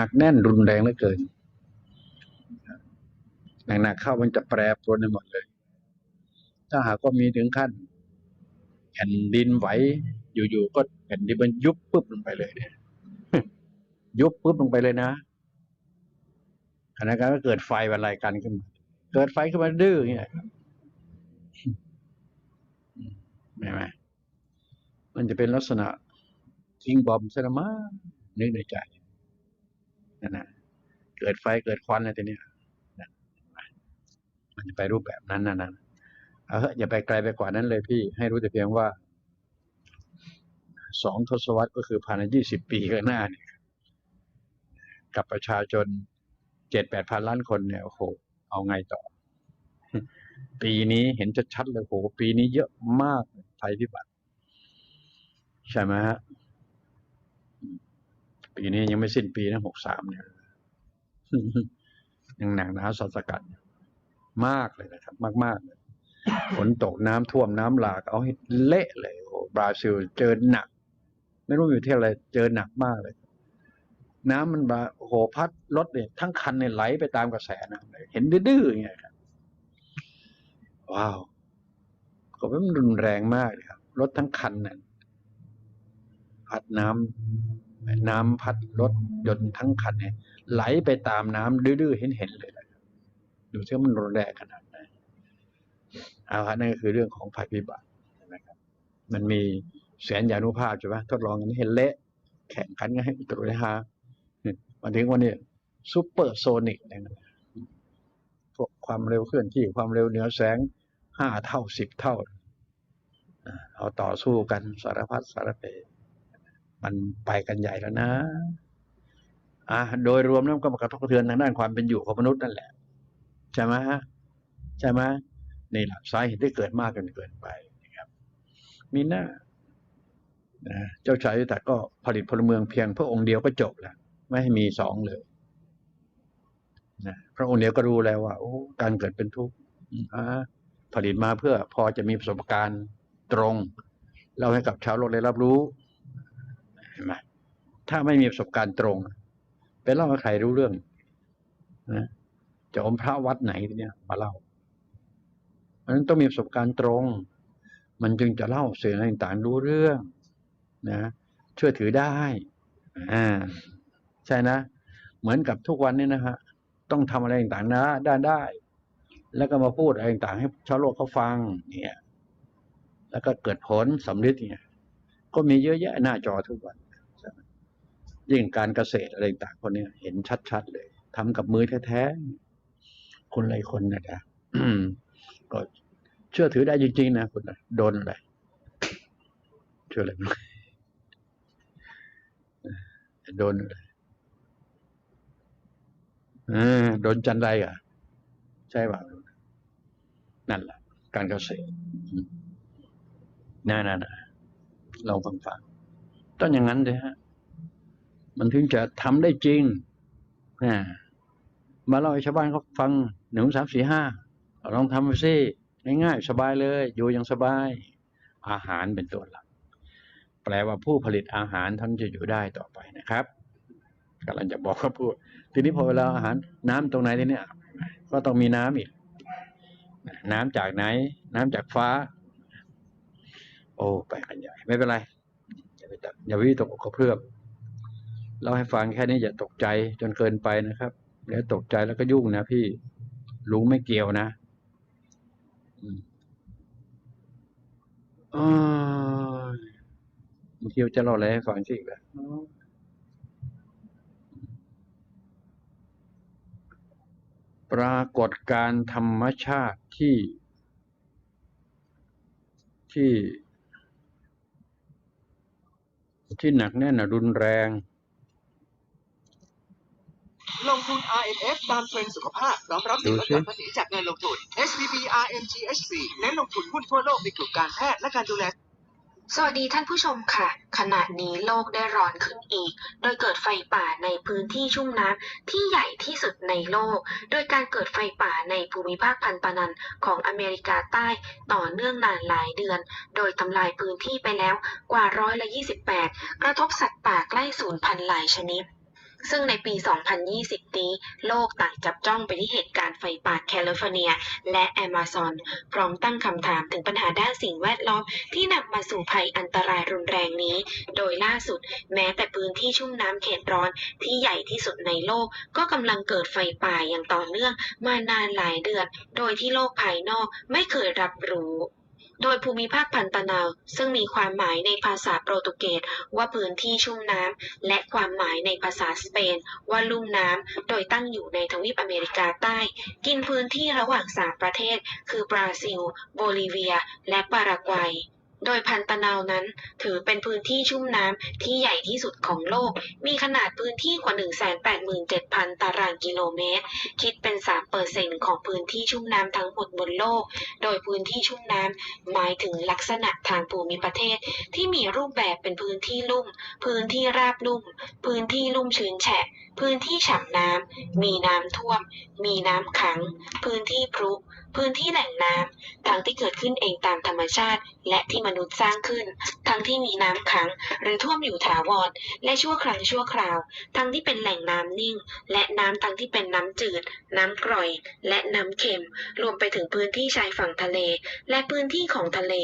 หนักแน่นรุนแรงเหลือเกินหนักๆเข้ามันจะแปรปรวนไปหมดเลย ถ้าหากว่ามีถึงขั้นแผ่นดินไหวอยู่ๆก็แผ่นดินมันยุบปุ๊บลงไปเลยเนี่ยยุบปุ๊บลงไปเลยนะขณะการก็เกิดไฟอะไรกันขึ้นมาเกิดไฟขึ้นมาดื้ออย่างเงี้ยใช่ไหมมันจะเป็นลักษณะทิ้งบอมซะละมั้งนึกในใจ นั่นนะเกิดไฟเกิดควันอะไรทีเนี้มันจะไปรูปแบบนั้นนะนะเอาเถอะอย่าไปไกลไปกว่านั้นเลยพี่ ให้รู้แต่เพียงว่าสองทศวรรษก็คือภายในยี่สิบปีข้างหน้าเนี่ย กับประชาชนเจ็ดแปดพันล้านคนเนี่ยโอ้โห เอาไงต่อ ปีนี้เห็นชัดๆเลยโอ้โห ปีนี้เยอะมากภัยพิบัติ ใช่ไหมฮะ ปีนี้ยังไม่สิ้นปีนะหกสามเนี่ยยังหนักหนาสาสกัดมากเลยนะครับ มากๆเลยฝนตกน้ำท่วมน้ำหลากเอาให้เละเลยโอ้บราซิลเจอหนัก ไม่รู้อยู่ที่อะไรเจอหนักมากเลย น้ำมันมาโอ้โหพัดรถเนี่ยทั้งคันเนี่ยไหลไปตามกระแสน้ำเลยเห็นดื้อๆอย่างเงี้ยครับว้าวก็ว่ามันรุนแรงมากเลยครับรถทั้งคันน่ะพัดน้ำ น้ำพัดรถยนต์ทั้งคันเนี่ยไหลไปตามน้ำดื้อๆเห็นเห็นๆเลยดูซิว่ามันรุนแรงขนาดไหนเอาครับนั่นก็คือเรื่องของภัยพิบัตินะครับ มันมีแสนยานุภาพใช่ไหมทดลองกันเห็นเละแข่งขันกันให้อุตรุยฮามาถึงวันนี้ซูเปอร์โซนิกนะครับพวกความเร็วเคลื่อนที่ความเร็วเหนือแสงห้าเท่าสิบเท่าอ่าเอาต่อสู้กันสารพัดสารเพ มันไปกันใหญ่แล้วนะอะโดยรวมแล้วก็มากระทบกระเทือนทางด้านความเป็นอยู่ของมนุษย์นั่นแหละใช่ไหมฮะใช่ไหมนี่แหละสาเหตุที่เกิดมากจนเกินไปนะครับ มีหน้านะเจ้าชายยุทธก็ผลิตพลเมืองเพียงพระองค์เดียวก็จบแล้วไม่ให้มีสองเลยนะพระองค์เดียวก็รู้แล้วว่าโอ้การเกิดเป็นทุกข์อ่าผลิตมาเพื่อพอจะมีประสบการณ์ตรงเล่าให้กับชาวโลกได้รับรู้ ห็นไหมถ้าไม่มีประสบการณ์ตรง ไปเล่าให้ใครรู้เรื่องนะจะอมพระวัดไหนเนี่ยมาเล่าเพราะนั้นต้องมีประสบการณ์ตรง มันจึงจะเล่าสื่ออะไรต่างๆรู้เรื่อง นะเชื่อถือได้อ่าใช่นะ เหมือนกับทุกวันนี้นะฮะต้องทำอะไรต่างๆนะได้ได้ แล้วก็มาพูดอะไรต่างๆให้ชาวโลกเขาฟังเนี่ย แล้วก็เกิดผลสำลิดเนี่ย ก็มีเยอะแยะหน้าจอทุกวัน ยิ่งการเกษตรอะไรต่างคนเนี้ยเห็นชัดๆเลยทำกับมือแท้ๆคนไรคนนะจ๊ะก็เชื่อถือได้จริงๆนะคุณนะโดนอะไรเชื่ออะไรโดนอะไรโดนจันไรอะ ใช่ป่ะนั่นแหละการเกษตรอืมน่าน่าน่าฟังฟังต้องอย่างนั้นเลยฮะ มันถึงจะทำได้จริงนะมาเล่าให้ชาวบ้านเขาฟังหนึ่งสามสี่ห้าลองทำไปสิง่ายๆสบายเลย อยู่อย่างสบาย อาหารเป็นตัวหลัก แปลว่าผู้ผลิตอาหารท่านจะอยู่ได้ต่อไปนะครับกำลังจะบอกว่าผู้ทีนี้พอเวลาอาหารน้ำตรงไหนทีเนี้ยก็ต้องมีน้ำอีก น้ำจากไหน น้ำจากฟ้า โอ้ไปกันใหญ่ไม่เป็นไร อย่าไปตัดอย่าวิตกกกระเพื่อม เล่าให้ฟังแค่นี้อย่าตกใจจนเกินไปนะครับเดี๋ยวตกใจแล้วก็ยุ่งนะพี่ลุงไม่เกี่ยวนะอืมอ้ายบางทีจะเล่าอะไรให้ฟังสิอีกแล้วปรากฏการธรรมชาติที่ ที่ ที่หนักแน่นรุนแรง ลงทุน RMF ตามเทรนด์สุขภาพพร้อมรับสิทธิ์ลดหย่อนภาษีจากเงินลงทุน SVB RMGHC เน้นลงทุนหุ้นทั่วโลกในกลุ่มการแพทย์และการดูแลสวัสดีท่านผู้ชมค่ะ ขณะนี้โลกได้ร้อนขึ้นอีก โดยเกิดไฟป่าในพื้นที่ชุ่มน้ำที่ใหญ่ที่สุดในโลก โดยการเกิดไฟป่าในภูมิภาคพันปานันของอเมริกาใต้ต่อเนื่องนานหลายเดือน โดยทำลายพื้นที่ไปแล้วกว่าร้อยละ28 กระทบสัตว์ป่าใกล้สูญพันธุ์หลายชนิด ซึ่งในปี 2020 นี้ โลกต่างจับจ้องไปที่เหตุการณ์ไฟป่าแคลิฟอร์เนีย และแอมะซอน พร้อมตั้งคำถามถึงปัญหาด้านสิ่งแวดล้อมที่นำมาสู่ภัยอันตรายรุนแรงนี้ โดยล่าสุด แม้แต่พื้นที่ชุ่มน้ำเขตร้อนที่ใหญ่ที่สุดในโลก ก็กำลังเกิดไฟป่าอย่างต่อเนื่องมานานหลายเดือน โดยที่โลกภายนอกไม่เคยรับรู้ โดยภูมิภาคพันตะนาว ซึ่งมีความหมายในภาษาโปรตุเกสว่าพื้นที่ชุ่มน้ำ และความหมายในภาษาสเปนว่าลุ่มน้ำ โดยตั้งอยู่ในทวีปอเมริกาใต้ กินพื้นที่ระหว่างสามประเทศ คือบราซิล โบลิเวีย และปารากวัย โดยพันตะนาวนั้น ถือเป็นพื้นที่ชุ่มน้ำที่ใหญ่ที่สุดของโลก มีขนาดพื้นที่กว่า 187,000 ตารางกิโลเมตร คิดเป็น 3%ของพื้นที่ชุ่มน้ำทั้งหมดบนโลก โดยพื้นที่ชุ่มน้ำหมายถึงลักษณะทางภูมิประเทศ ที่มีรูปแบบเป็นพื้นที่ลุ่ม พื้นที่ราบลุ่ม พื้นที่ลุ่มชื้นแฉะ พื้นที่ฉ่ำน้ำมีน้ำท่วม มีน้ำขัง พื้นที่พรุ พื้นที่แหล่งน้ำทั้งที่เกิดขึ้นเองตามธรรมชาติ และที่มนุษย์สร้างขึ้น ทั้งที่มีน้ำขัง หรือท่วมอยู่ถาวรและชั่วครั้งชั่วคราว ทั้งที่เป็นแหล่งน้ำนิ่ง และน้ำทั้งที่เป็นน้ำจืด น้ำกร่อย และน้ำเค็ม รวมไปถึงพื้นที่ชายฝั่งทะเล และพื้นที่ของทะเล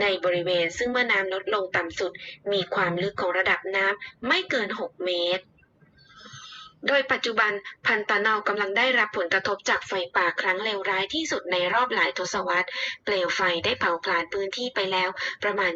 ในบริเวณซึ่งเมื่อน้ำลดลงต่ำสุด มีความลึกของระดับน้ำไม่เกิน 6 เมตร โดยปัจจุบันพันตะเนากำลังได้รับผลกระทบจากไฟป่าครั้งเลวร้ายที่สุดในรอบหลายทศวรรษ เปลวไฟได้เผาผลาญพื้นที่ไปแล้วประมาณ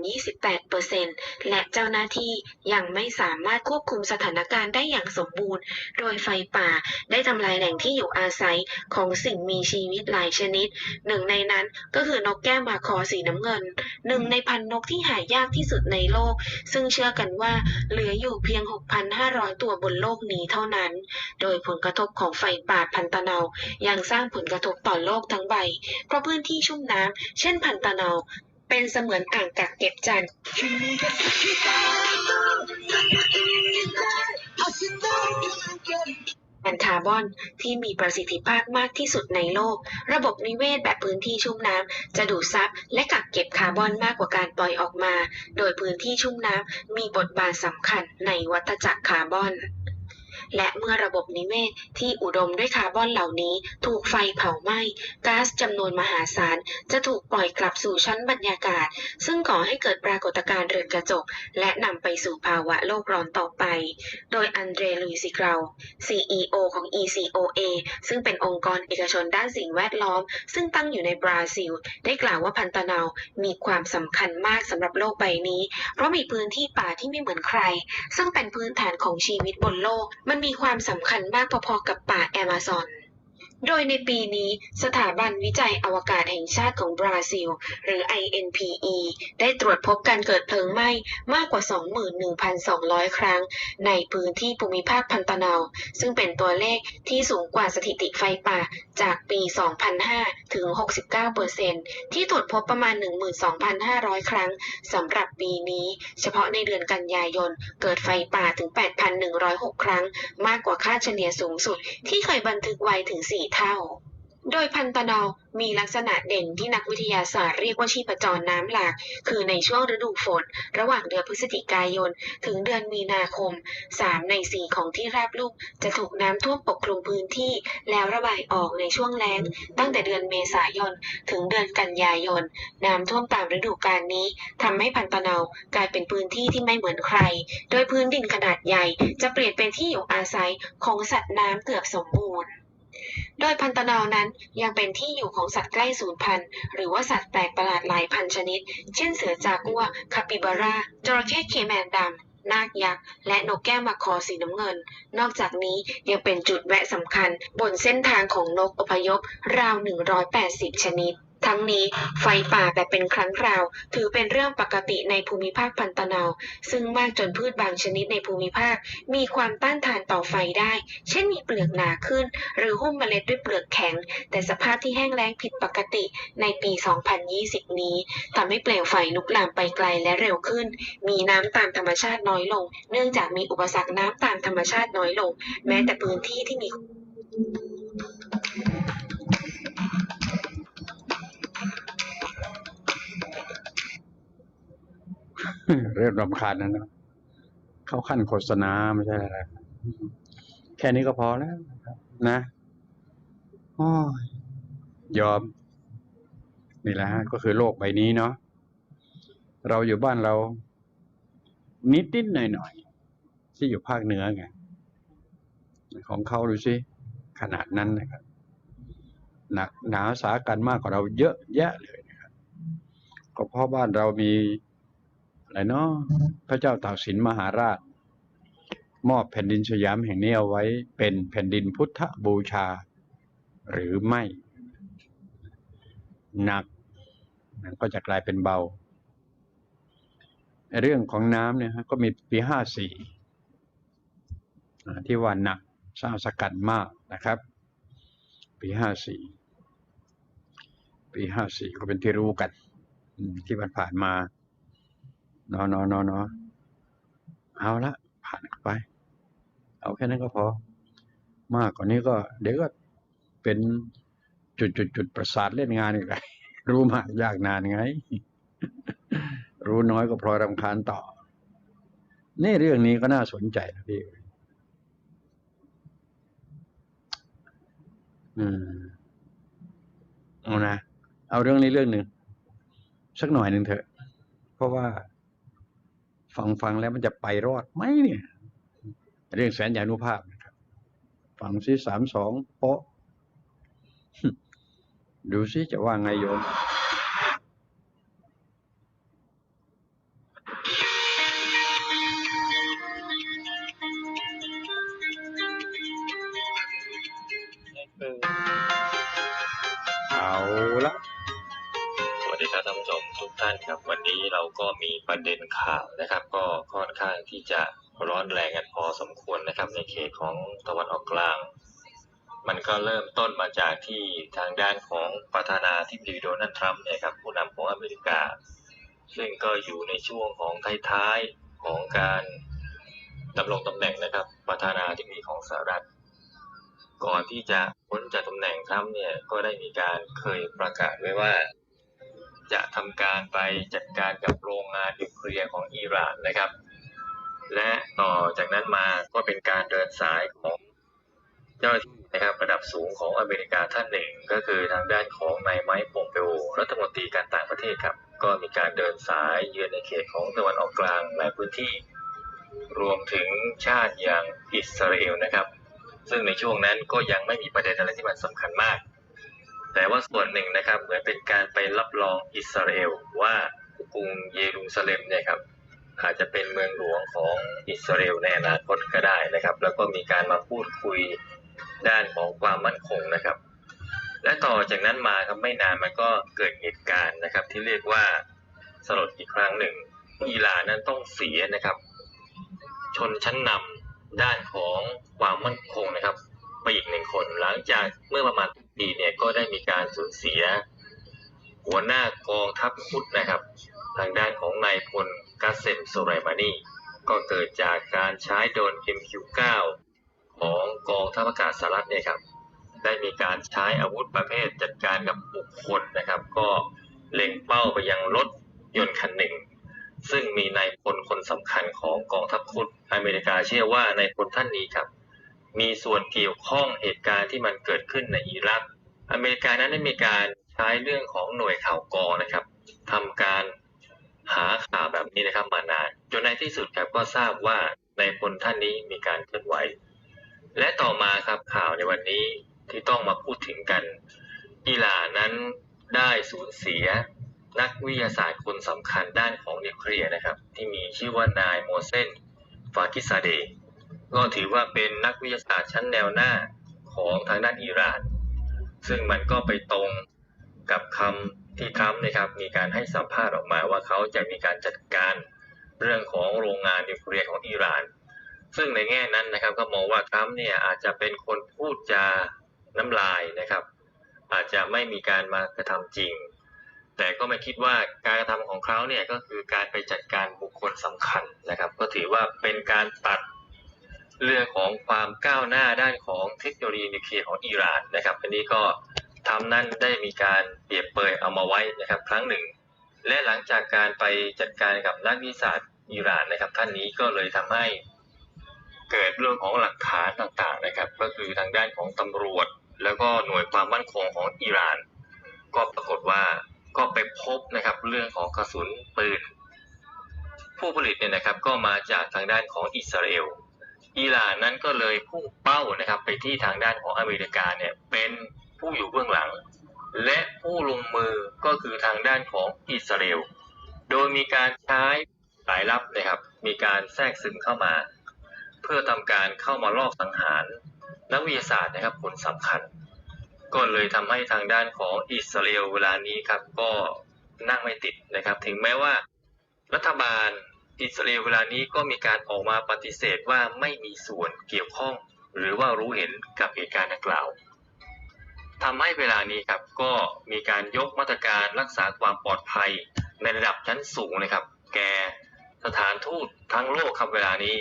28%และเจ้าหน้าที่ยังไม่สามารถควบคุมสถานการณ์ได้อย่างสมบูรณ์ โดยไฟป่าได้ทำลายแหล่งที่อยู่อาศัยของสิ่งมีชีวิตหลายชนิด หนึ่งในนั้นก็คือนกแก้วมาคอสีน้ำเงิน หนึ่งในพันนกที่หายากที่สุดในโลก ซึ่งเชื่อกันว่าเหลืออยู่เพียง 6,500 ตัวบนโลกนี้เท่านั้นโดยผลกระทบของไฟป่าพันตะเนายังสร้างผลกระทบต่อโลกทั้งใบ เพราะพื้นที่ชุ่มน้ำเช่นพันตะเนาเป็นเสมือนอ่างกักเก็บจันทร์แอนคาร์บอนที่มีประสิทธิภาพมากที่สุดในโลก ระบบนิเวศแบบพื้นที่ชุ่มน้ำจะดูดซับและกักเก็บคาร์บอนมากกว่าการปล่อยออกมา โดยพื้นที่ชุ่มน้ำมีบทบาทสำคัญในวัฏจักรคาร์บอน และเมื่อระบบนิเวศที่อุดมด้วยคาร์บอนเหล่านี้ถูกไฟเผาไหม้ก๊าซจำนวนมหาศาลจะถูกปล่อยกลับสู่ชั้นบรรยากาศ ซึ่งก่อให้เกิดปรากฏการณ์เรือนกระจก และนำไปสู่ภาวะโลกร้อนต่อไป โดยอันเดรลุยซิกรา CEO ของ ECOA ซึ่งเป็นองค์กรเอกชนด้านสิ่งแวดล้อม ซึ่งตั้งอยู่ในบราซิล ได้กล่าวว่าพันตะนามีความสำคัญมากสำหรับโลกใบนี้ เพราะมีพื้นที่ป่าที่ไม่เหมือนใคร ซึ่งเป็นพื้นฐานของชีวิตบนโลกมันมีความสำคัญมากพอๆกับป่าแอมะซอน โดยในปีนี้สถาบันวิจัยอวกาศแห่งชาติของบราซิล หรือ INPE ได้ตรวจพบการเกิดเพลิงไหม้มากกว่า 21,200 ครั้ง ในพื้นที่ภูมิภาคพันตะนาว ซึ่งเป็นตัวเลขที่สูงกว่าสถิติไฟป่าจากปี 2005 ถึง 69%ที่ตรวจพบประมาณ 12,500 ครั้งสำหรับปีนี้ เฉพาะในเดือนกันยายน เกิดไฟป่าถึง 8,106 ครั้ง มากกว่าค่าเฉลี่ยสูงสุดที่เคยบันทึกไว้ถึง 4เท่า โดยพันตะเนามีลักษณะเด่นที่นักวิทยาศาสตร์เรียกว่าชีพจรน้ำหลาก คือในช่วงฤดูฝน ระหว่างเดือนพฤศจิกายน ถึงเดือนมีนาคม 3 ใน 4 ของที่ราบลุ่มจะถูกน้ำท่วมปกคลุมพื้นที่ แล้วระบายออกในช่วงแล้ง ตั้งแต่เดือนเมษายน ถึงเดือนกันยายน น้ำท่วมตามฤดูกาลนี้ทำให้พันตะเนากลายเป็นพื้นที่ที่ไม่เหมือนใคร โดยพื้นดินขนาดใหญ่ จะเปลี่ยนเป็นที่อยู่อาศัยของสัตว์น้ำเกือบสมบูรณ์ โดยพันตะนานั้นยังเป็นที่อยู่ของสัตว์ใกล้สูญพันธุ์หรือว่าสัตว์แปลกประหลาดหลายพันชนิด เช่นเสือจากัว คาปิบาร่า จระเข้เคแมนดำนาคยักษ์และนกแก้วมาคอสีน้ำเงิน นอกจากนี้ยังเป็นจุดแวะสำคัญบนเส้นทางของนกอพยพราว 180 ชนิด ทั้งนี้ไฟป่าแบบเป็นครั้งคราว ถือเป็นเรื่องปกติในภูมิภาคพันตะนาวซึ่งมากจนพืชบางชนิดในภูมิภาค มีความต้านทานต่อไฟได้ เช่นมีเปลือกหนาขึ้น หรือหุ้มเมล็ดด้วยเปลือกแข็ง แต่สภาพที่แห้งแล้งผิดปกติในปี 2020 นี้ทำให้เปลวไฟลุกลามไปไกลและเร็วขึ้น มีน้ำตามธรรมชาติน้อยลง เนื่องจากมีอุปสรรคน้ำตามธรรมชาติน้อยลง แม้แต่พื้นที่ที่มี เริ่มรำคาญแล้วนะเข้าขั้นโฆษณาไม่ใช่อะไรแค่นี้ก็พอแล้วนะโอ้ยยอม นี่แหละฮะก็คือโลกใบนี้เนาะเราอยู่บ้านเรา นิดนิดหน่อยหน่อยๆที่อยู่ภาคเหนือไงของเขาดูสิขนาดนั้นนะครับหนักหนาสากันมากกว่าเราเยอะแยะเลยนะครับก็เพราะบ้านเรามี อะไรเนาะพระเจ้าตากสินมหาราช มอบแผ่นดินสยามแห่งนี้เอาไว้เป็นแผ่นดินพุทธบูชา หรือไม่ หนักมันก็จะกลายเป็นเบา เรื่องของน้ำเนี่ยฮะก็มีปีห้าสี่ที่ว่าหนักสร้างสกัดมากนะครับ ปีห้าสี่ปีห้าสี่ก็เป็นที่รู้กันที่ผ่านผ่านมา นาะเนาะเนาะเนาะเอาละผ่านไป เอาแค่นั้นก็พอ มากกว่านี้ก็ เดี๋ยวก็เป็นจุดจุดจุดประสาทเล่นงานอีกไงรู้มากยากนานไง รู้น้อยก็พลอยรำคาญต่อ นี่เรื่องนี้ก็น่าสนใจนะพี่อืมเอานะ เอาเรื่องนี้เรื่องหนึ่ง สักหน่อยหนึ่งเถอะ เพราะว่า ฟังฟังแล้วมันจะไปรอดไหมเนี่ย เรื่องแสนยานุภาพนะครับ ฟังซิสามสองโปะดูซิจะว่าไงโยม กท่านครับ วันนี้เราก็มีประเด็นข่าวนะครับ ก็ค่อนข้างที่จะร้อนแรงกันพอสมควรนะครับ ในเขตของตะวันออกกลาง มันก็เริ่มต้นมาจากที่ทางด้านของประธานาธิบดีโดนัลด์ทรัมป์เนี่ยครับผู้นำของอเมริกา ซึ่งก็อยู่ในช่วงของท้ายๆของการดำรงตำแหน่งนะครับ ประธานาธิบดีของสหรัฐก่อนที่จะพ้นจากตำแหน่งทรัมป์เนี่ยก็ได้มีการเคยประกาศไว้ว่า จะทำการไปจัดการกับโรงงานนิวเคลียร์ของอิหร่านนะครับ และต่อจากนั้นมาก็เป็นการเดินสายของเจ้าหน้าที่นะครับระดับสูงของอเมริกาท่านหนึ่ง ก็คือทางด้านของนายไมค์โปมเปโอรัฐมนตรีการต่างประเทศครับก็มีการเดินสายเยือนในเขตของตะวันออกกลางหลายพื้นที่ รวมถึงชาติอย่างอิสราเอลนะครับ ซึ่งในช่วงนั้นก็ยังไม่มีประเด็นอะไรที่มันสำคัญมาก แต่ว่าส่วนหนึ่งนะครับ เหมือนเป็นการไปรับรองอิสราเอลว่ากรุงเยรูซาเล็มเนี่ยครับอาจจะเป็นเมืองหลวงของอิสราเอลในอนาคตก็ได้นะครับ แล้วก็มีการมาพูดคุยด้านของความมั่นคงนะครับ และต่อจากนั้นมาครับไม่นานมันก็เกิดเหตุการณ์นะครับ ที่เรียกว่าสลดอีกครั้งหนึ่งอิหร่านนั้นต้องเสียนะครับ ชนชั้นนำด้านของความมั่นคงนะครับ ไปอีกหนึ่งคนหลังจากเมื่อประมาณ ปีเนี่ยก็ได้มีการสูญเสีย หัวหน้ากองทัพพุทธนะครับ ทางด้านของนายพลกาเซมโซไรมานีก็เกิดจากการใช้โดรน MQ9 ของกองทัพอากาศสหรัฐเนี่ยครับได้มีการใช้อาวุธประเภทจัดการกับบุคคลนะครับ ก็เล็งเป้าไปยังรถยนต์คันหนึ่ง ซึ่งมีนายพลคนสำคัญของกองทัพพุทธอเมริกาเชื่อว่านายพลท่านนี้ครับ มีส่วนเกี่ยวข้องเหตุการณ์ที่มันเกิดขึ้นในอิรัก อเมริกานั้นได้มีการใช้เรื่องของหน่วยข่าวกรองนะครับทำการหาข่าวแบบนี้นะครับมานานจนในที่สุดครับก็ทราบว่าในายพลท่านนี้มีการเคลื่อนไหว และต่อมาครับข่าวในวันนี้ที่ต้องมาพูดถึงกันอิหร่านนั้นได้สูญเสียนักวิทยาศาสตร์คนสำคัญด้านของนิวเคลียร์นะครับ ที่มีชื่อว่านายโมเซนฟากิซาเด ก็ถือว่าเป็นนักวิทยาศาสตร์ชั้นแนวหน้าของทางด้านอิหร่าน ซึ่งมันก็ไปตรงกับคำที่ทรัมป์นะครับ มีการให้สัมภาษณ์ออกมาว่าเขาจะมีการจัดการเรื่องของโรงงานนิวเคลียร์ของอิหร่าน ซึ่งในแง่นั้นนะครับก็มองว่าทรัมป์เนี่ยอาจจะเป็นคนพูดจาน้ำลายนะครับ อาจจะไม่มีการมากระทำจริง แต่ก็ไม่คิดว่าการกระทำของเขาเนี่ยก็คือการไปจัดการบุคคลสำคัญนะครับ ก็ถือว่าเป็นการตัด เรื่องของความก้าวหน้าด้านของเทคโนโลยีนิวเคลียร์ของอิหร่านนะครับอันนี้ก็ทำนั้นได้มีการเปรียบเปยเอามาไว้นะครับ ครั้งหนึ่ง และหลังจากการไปจัดการกับนักวิทยาศาสตร์อิหร่านนะครับ ท่านนี้ก็เลยทำให้เกิดเรื่องของหลักฐานต่างๆนะครับ ก็คือทางด้านของตำรวจ แล้วก็หน่วยความมั่นคงของอิหร่าน ก็ปรากฏว่าก็ไปพบนะครับเรื่องของกระสุนปืน ผู้ผลิตเนี่ยนะครับก็มาจากทางด้านของอิสราเอล อิหร่านนั้นก็เลยพุ่งเป้านะครับไปที่ทางด้านของอเมริกาเนี่ยเป็นผู้อยู่เบื้องหลัง และผู้ลงมือก็คือทางด้านของอิสราเอลโดยมีการใช้สายลับนะครับ มีการแทรกซึมเข้ามา เพื่อทำการเข้ามาลอบสังหารนักวิทยาศาสตร์นะครับผลสำคัญ ก็เลยทำให้ทางด้านของอิสราเอลเวลานี้ครับก็นั่งไม่ติดนะครับ ถึงแม้ว่ารัฐบาล อิสราเอลเวลานี้ก็มีการออกมาปฏิเสธว่าไม่มีส่วนเกี่ยวข้อง หรือว่ารู้เห็นกับเหตุการณ์ดังกล่าวทำให้เวลานี้ครับก็มีการยกมาตรการรักษาความปลอดภัยในระดับชั้นสูงนะครับ แก่สถานทูตทั้งโลกครับเวลานี้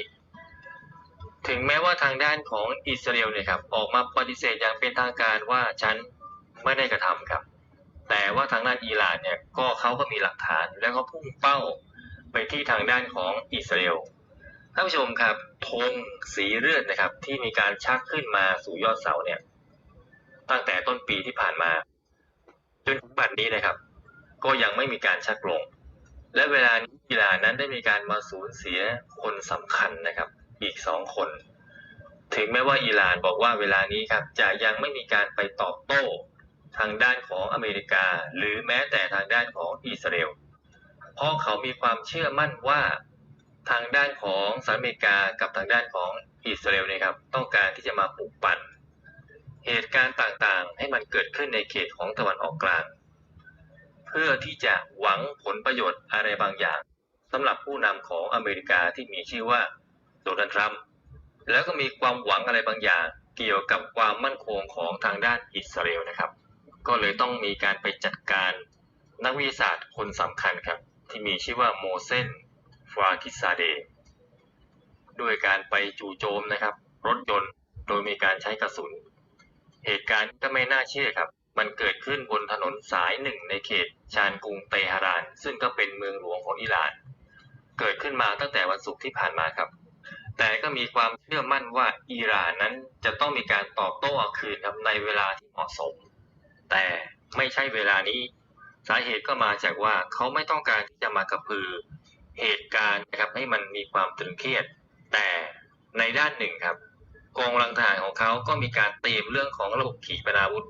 ถึงแม้ว่าทางด้านของอิสราเอลเนี่ยครับออกมาปฏิเสธอย่างเป็นทางการว่าฉันไม่ได้กระทำครับ แต่ว่าทางด้านอิหร่านเนี่ยก็เขาก็มีหลักฐานแล้วก็พุ่งเป้า ไปที่ทางด้านของอิสราเอลท่านผู้ชมครับธงสีเลือดนะครับ ที่มีการชักขึ้นมาสู่ยอดเสาเนี่ย ตั้งแต่ต้นปีที่ผ่านมา จนถึงบัดนี้นะครับ ก็ยังไม่มีการชักลง และเวลานี้อิหร่านนั้นได้มีการมาสูญเสียคนสำคัญนะครับ อีกสองคน ถึงแม้ว่าอิหร่านบอกว่าเวลานี้ครับจะยังไม่มีการไปตอบโต้ทางด้านของอเมริกา หรือแม้แต่ทางด้านของอิสราเอล เพราะเขามีความเชื่อมั่นว่าทางด้านของสหรัฐอเมริกากับทางด้านของอิสราเอลนี่ยครับ ต้องการที่จะมาปลุกปั่น เหตุการณ์ต่างๆ ให้มันเกิดขึ้นในเขตของตะวันออกกลาง เพื่อที่จะหวังผลประโยชน์อะไรบางอย่างสำหรับผู้นำของอเมริกาที่มีชื่อว่าโดนัลด์ทรัมป์แล้วก็มีความหวังอะไรบางอย่าง เกี่ยวกับความมั่นคงของทางด้านอิสราเอลนะครับ ก็เลยต้องมีการไปจัดการนักวิทยาศาสตร์คนสำคัญครับ ที่มีชื่อว่าโมเซนฟาคิซาเดด้วยการไปจู่โจมนะครับ รถยนต์โดยมีการใช้กระสุน เหตุการณ์ก็ไม่น่าเชื่อครับ มันเกิดขึ้นบนถนนสายหนึ่งในเขตชานกรุงเตหะราน ซึ่งก็เป็นเมืองหลวงของอิหร่าน เกิดขึ้นมาตั้งแต่วันศุกร์ที่ผ่านมาครับ แต่ก็มีความเชื่อมั่นว่าอิหร่านนั้นจะต้องมีการตอบโต้คืนครับในเวลาที่เหมาะสม แต่ไม่ใช่เวลานี้ สาเหตุก็มาจากว่าเขาไม่ต้องการที่จะมากระพือเหตุการณ์นะครับให้มันมีความตึงเครียด แต่ในด้านหนึ่งครับกองกำลังทหารของเขาก็มีการเตรียมเรื่องของระบบขีปนาวุธ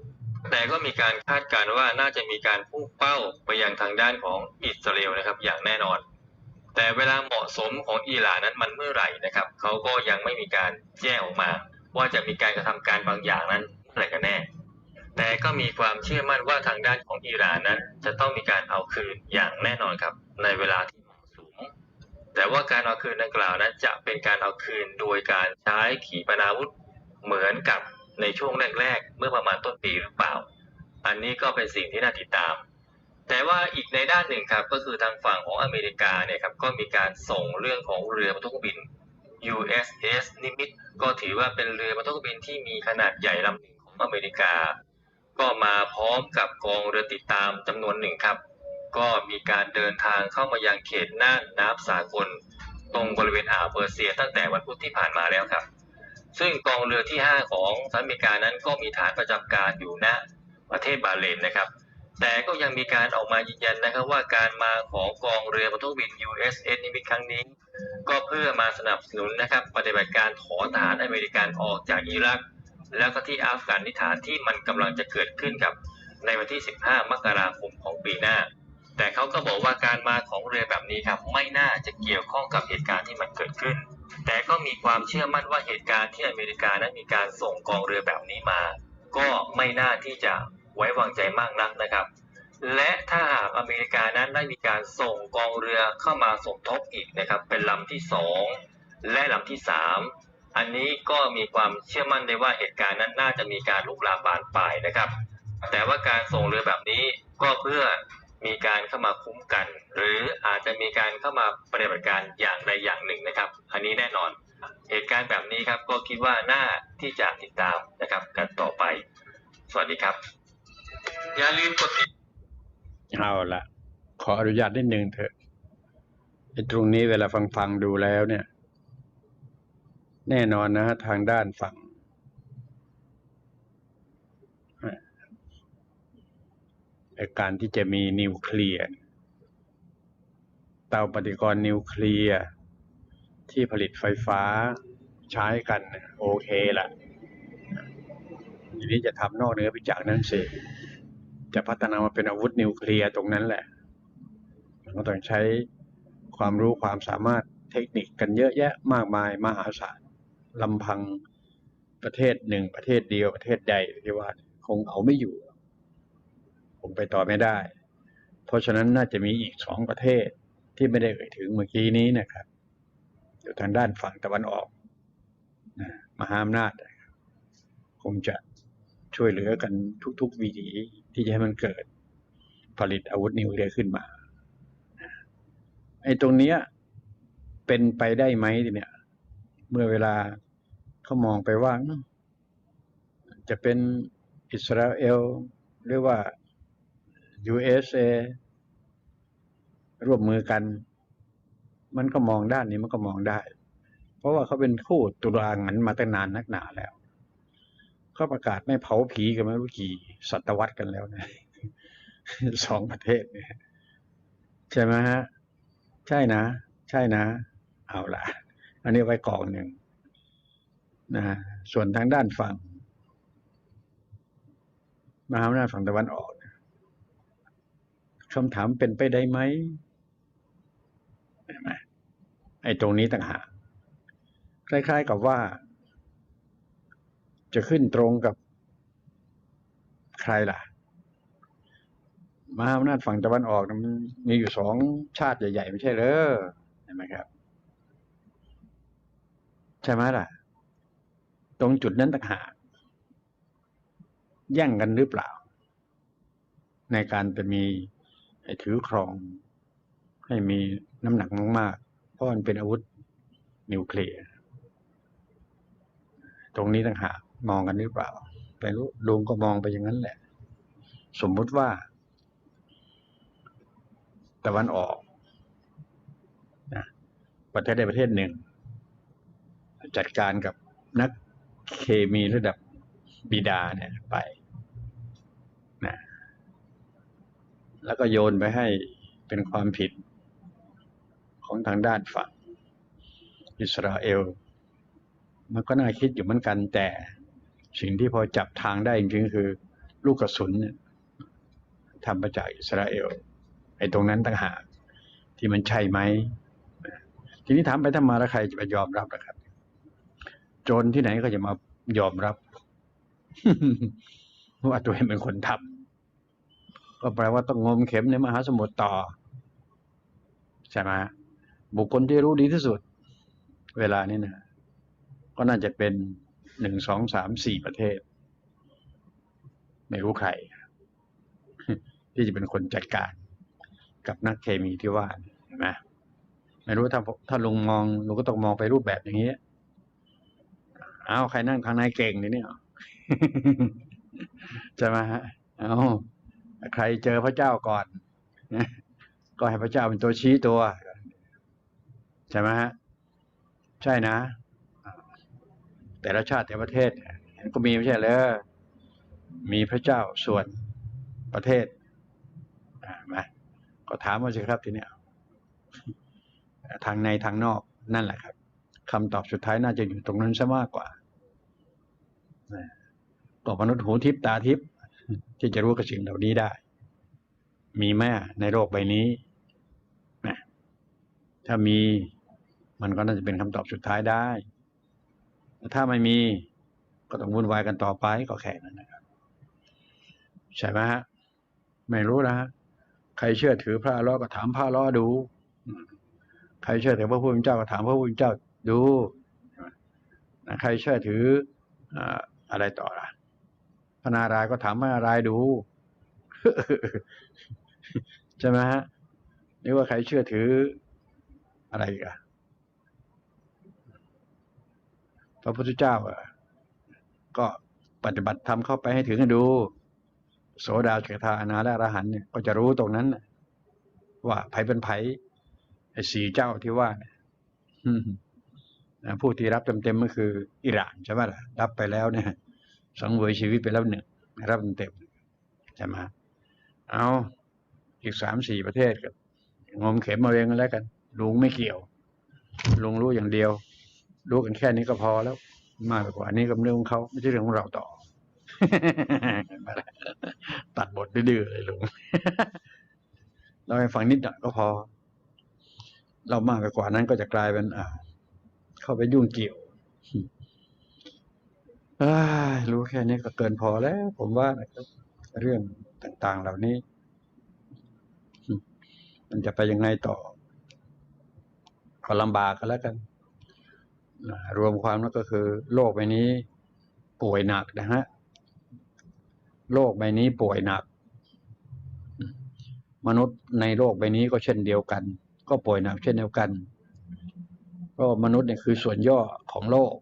แต่ก็มีการคาดการณ์ว่าน่าจะมีการพุ่งเป้าไปยังทางด้านของอิสราเอลนะครับ อย่างแน่นอน แต่เวลาเหมาะสมของอิหร่านนั้นมันเมื่อไหร่นะครับเขาก็ยังไม่มีการแจ้งออกมา ว่าจะมีการกระทำการบางอย่างนั้นเมื่อไหร่กันแน่ แต่ก็มีความเชื่อมั่นว่าทางด้านของอิหร่านนั้น จะต้องมีการเอาคืนอย่างแน่นอนครับในเวลาที่เหมาะสมแต่ว่าการเอาคืนดังกล่าวนั้นจะเป็นการเอาคืนโดยการใช้ขีปนาวุธเหมือนกับในช่วงแรก ๆ เมื่อประมาณต้นปีหรือเปล่า อันนี้ก็เป็นสิ่งที่น่าติดตาม แต่ว่าอีกในด้านหนึ่งครับก็คือทางฝั่งของอเมริกาเนี่ยครับก็มีการส่งเรื่องของเรือบรรทุกบิน USS นิมิตก็ถือว่าเป็นเรือบรรทุกบินที่มีขนาดใหญ่ลำหนึ่งของอเมริกา ก็มาพร้อมกับกองเรือติดตามจำนวนหนึ่งครับ ก็มีการเดินทางเข้ามายังเขตน่านน้ำสากล ตรงบริเวณอ่าวเปอร์เซียตั้งแต่วันพุธที่ผ่านมาแล้วครับ ซึ่งกองเรือที่ 5 ของสหรัฐอเมริกานั้นก็มีฐานประจำการอยู่ณประเทศบาเรนนะครับ แต่ก็ยังมีการออกมายืนยันนะครับว่าการมาของกองเรือบรรทุกบิน USS นิมิตครั้งนี้ ก็เพื่อมาสนับสนุนนะครับปฏิบัติการถอนทหารอเมริกันออกจากอิรัก แล้วก็ที่อัฟกานิสถานที่มันกำลังจะเกิดขึ้นกับในวันที่ 15 มกราคมของปีหน้า แต่เขาก็บอกว่าการมาของเรือแบบนี้ครับไม่น่าจะเกี่ยวข้องกับเหตุการณ์ที่มันเกิดขึ้น แต่ก็มีความเชื่อมั่นว่าเหตุการณ์ที่อเมริกานั้นมีการส่งกองเรือแบบนี้มา ก็ไม่น่าที่จะไว้วางใจมากนักนะครับ และถ้าหากอเมริกานั้นได้มีการส่งกองเรือเข้ามาสมทบอีกนะครับเป็นลำที่สองและลำที่สาม อันนี้ก็มีความเชื่อมั่นได้ว่าเหตุการณ์นั้นน่าจะมีการลุกลามบานปลายนะครับ แต่ว่าการส่งเรือแบบนี้ก็เพื่อมีการเข้ามาคุ้มกัน หรืออาจจะมีการเข้ามาปฏิบัติการอย่างใดอย่างหนึ่งนะครับ อันนี้แน่นอน เหตุการณ์แบบนี้ครับก็คิดว่าน่าที่จะติดตามนะครับกันต่อไป สวัสดีครับ อย่าลืมกดติดเอาละขออนุญาตนิดนึงเถอะไอ้ตรงนี้เวลาฟังฟังๆดูแล้วเนี่ย แน่นอนนะฮะทางด้านฝั่งการที่จะมีนิวเคลียร์เตาปฏิกรณ์นิวเคลียร์ที่ผลิตไฟฟ้าใช้กันโอเคละทีนี้จะทำนอกเหนือไปจากนั้นสิจะพัฒนามาเป็นอาวุธนิวเคลียร์ตรงนั้นแหละมันต้องใช้ความรู้ความสามารถเทคนิคกันเยอะแยะมากมายมหาศาล ลำพังประเทศหนึ่งประเทศเดียวประเทศใดที่ว่า คงเอาไม่อยู่ คงไปต่อไม่ได้ เพราะฉะนั้นน่าจะมีอีกสองประเทศที่ไม่ได้เอ่ยถึงเมื่อกี้นี้นะครับอยู่ทางด้านฝั่งตะวันออกนะมหาอำนาจนะคงจะช่วยเหลือกันทุกๆวิถีที่จะให้มันเกิดผลิตอาวุธนิวเคลียร์ขึ้นมาไอ้ตรงเนี้ยเป็นไปได้ไหมเนี่ย เมื่อเวลา เขามองไปว่า จะเป็นอิสราเอล หรือว่า USA ร่วมมือกัน มันก็มองด้านนี้มันก็มองได้ เพราะว่าเขาเป็นคู่ตุลางันมาตั้งนานนักหนาแล้วเขาประกาศไม่เผาผีกันไม่รู้กี่ศตวรรษกันแล้วนะสองประเทศเนี่ยใช่ไหมฮะ ใช่นะ ใช่นะ เอาละอันนี้ไว้กองหนึ่ง นะส่วนทางด้านฝั่ง มหาอำนาจฝั่งตะวันออกคำถามเป็นไปได้ไหมไหมไอ้ตรงนี้ต่างหากคล้าย ๆกับว่า จะขึ้นตรงกับใครล่ะมหาอำนาจฝั่งตะวันออกมันมีอยู่สองชาติใหญ่ ๆ ไม่ใช่เหรอเห็นไหมครับ ใช่ไหมล่ะ ตรงจุดนั้นต่างหากแย่งกันหรือเปล่า ในการจะมีให้ถือครอง ให้มีน้ำหนักมากๆเพราะมันเป็นอาวุธนิวเคลียร์ตรงนี้ต่างหากมองกันหรือเปล่าไม่รู้ลุงก็มองไปอย่างนั้นแหละ สมมุติว่าตะวันออกนะประเทศใดประเทศหนึ่ง จัดการกับนัก เคมีระดับบิดาเนี่ยไปนะแล้วก็โยนไปให้เป็นความผิดของทางด้านฝั่งอิสราเอล มันก็น่าคิดอยู่เหมือนกันแต่สิ่งที่พอจับทางได้จริงๆคือ ลูกกระสุนทำมาจากอิสราเอลไอ้ตรงนั้นต่างหากที่มันใช่ไหมทีนี้ถามไปทำมาแล้วใครจะไปยอมรับนะครับ จรที่ไหนก็จะมายอมรับว่าตัวเองเป็นคนทำก็แปลว่าต้องงมเข็มในมหาสมุทรต่อ ใช่ไหมบุคคลที่รู้ดีที่สุด เวลานี้นะก็น่าจะเป็นหนึ่งสองสามสี่ประเทศ ไม่รู้ใคร ที่จะเป็นคนจัดการ กับนักเคมีที่ว่าเห็นไหมไม่รู้ถ้าถ้าลุงมองลุงก็ต้องมองไปรูปแบบอย่างนี้ เอาใครนั่งทางในเก่งนี่เนี่ยใช่ไหมฮะเอาใครเจอพระเจ้าก่อนก็ให้พระเจ้าเป็นตัวชี้ตัว ใช่ไหมฮะใช่นะ แต่ละชาติแต่ละประเทศ ก็มีไม่ใช่เลยมีพระเจ้าส่วนประเทศมาก็ถามมาสิครับทีเนี้ยทางในทางนอกนั่นแหละครับ คำตอบสุดท้ายน่าจะอยู่ตรงนั้นซะมากกว่าก็มนุษย์หูทิพตาทิพที่จะรู้กับสิ่งเหล่านี้ได้ มีแม่ในโลกใบนี้นะถ้ามีมันก็น่าจะเป็นคำตอบสุดท้ายได้ ถ้าไม่มีก็ต้องวุ่นวายกันต่อไปก็แค่นั้นนะครับ ใช่ไหมฮะไม่รู้นะฮะใครเชื่อถือพระล้อก็ถามพระล้อดู ใครเชื่อถือพระพุทธเจ้าก็ถามพระพุทธเจ้า ดูใครเชื่อถืออะไรต่อล่ะพนารายก็ถามพระนารายดู ใช่ไหมฮะหรือว่าใครเชื่อถืออะไรกันพระพุทธเจ้าก็ปฏิบัติธรรมเข้าไปให้ถึงให้ดู โสดาสกทานาและอรหันเนี่ยก็จะรู้ตรงนั้นว่าไผเป็นไผไอ้สี่เจ้าที่ว่าเนี่ย ผู้ที่รับเต็มๆก็คืออิหร่านใช่ไหมล่ะรับไปแล้วเนี่ยสังเวยชีวิตไปแล้วหนึ่งรับเต็มๆใช่ไหมเอาอีกสามสี่ประเทศกับงมเข็มมาเองกันแล้วกัน ลุงไม่เกี่ยว ลุงรู้อย่างเดียว รู้กันแค่นี้ก็พอแล้ว มากไปกว่านี้ก็เรื่องของเขาไม่ใช่เรื่องของเราต่อ ตัดบทดื้อเลยลุงเราให้ฟังนิดหน่อยก็พอ เรามากไปกว่านั้นก็จะกลายเป็นอ่า เข้าไปยุ่งเกี่ยวอรู้แค่นี้ก็เกินพอแล้ว ผมว่านะครับเรื่องต่าง ๆ เหล่านี้ มันจะไปยังไงต่อ ก็ลำบากกันแล้วกันนะรวมความแล้วก็คือ โลกใบนี้ ป่วยหนักนะฮะโลกใบนี้ป่วยหนัก มนุษย์ในโลกใบนี้ก็เช่นเดียวกัน ก็ป่วยหนักเช่นเดียวกัน ก็มนุษย์เนี่ยคือส่วนย่อของโลก